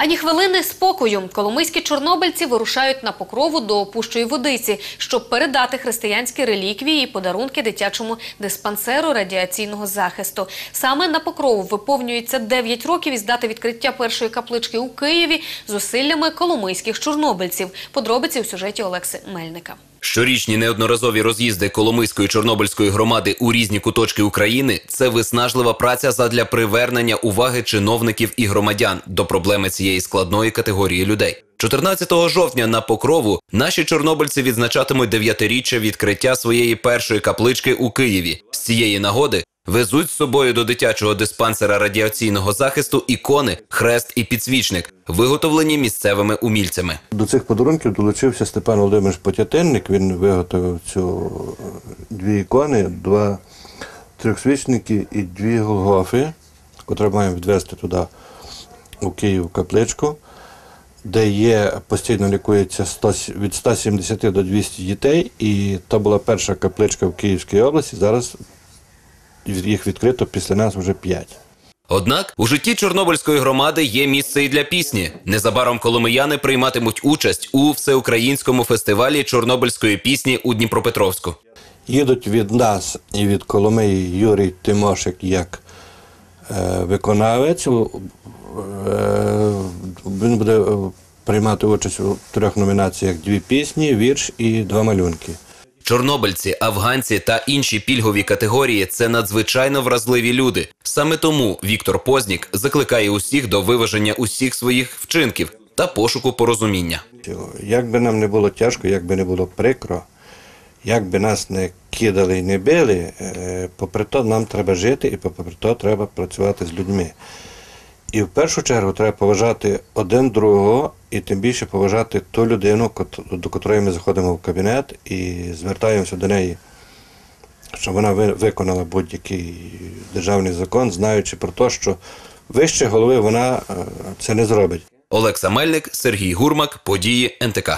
Ані хвилини спокою. Коломийські чорнобильці вирушають на покрову до опущої водиці, щоб передати християнські реліквії і подарунки дитячому диспансеру радіаційного захисту. Саме на покрову виповнюється 9 років із дати відкриття першої каплички у Києві зусиллями коломийських чорнобильців. Подробиці у сюжеті Олекси Мельника. Щорічні неодноразові роз'їзди Коломийської чорнобильської громади у різні куточки України це виснажлива праця задля привернення уваги чиновників і громадян до проблеми цієї складної категорії людей. 14 жовтня на покрову наші чорнобильці відзначатимуть дев'ятиріччя відкриття своєї першої каплички у Києві. З цієї нагоди везуть з собою до дитячого диспансера радіаційного захисту ікони, хрест і підсвічник, виготовлені місцевими умільцями. До цих подарунків долучився Степан Володимирович Потятенник. Він виготовив цю е, дві ікони, два трьохсвічники і дві голгофи, котрі маємо відвезти туди у Київ капличку, де є постійно лікується 100, від 170 до 200 дітей. І то була перша капличка в Київській області. Зараз їх відкрито після нас вже 5. Однак у житті Чорнобильської громади є місце і для пісні. Незабаром коломияни прийматимуть участь у всеукраїнському фестивалі чорнобильської пісні у Дніпропетровську. Їдуть від нас і від Коломиї Юрій Тимошик як е, виконавець. Е, він буде е, приймати участь у трьох номінаціях: дві пісні, вірш і два малюнки. Чорнобильці, афганці та інші пільгові категорії це надзвичайно вразливі люди. Саме тому Віктор Познік закликає усіх до виваження усіх своїх вчинків та пошуку порозуміння. Як би нам не було тяжко, як би не було прикро, як би нас не кидали і не били, е, попри то нам треба жити і попри то треба працювати з людьми. І в першу чергу треба поважати один другого і тим більше поважати ту людину, до котрої ми заходимо в кабінет і звертаємося до неї, щоб вона ви- виконала будь-який державний закон, знаючи про те, що вище голови вона е, це не зробить. Олекса Мельник, Сергій Гурмак, події НТК.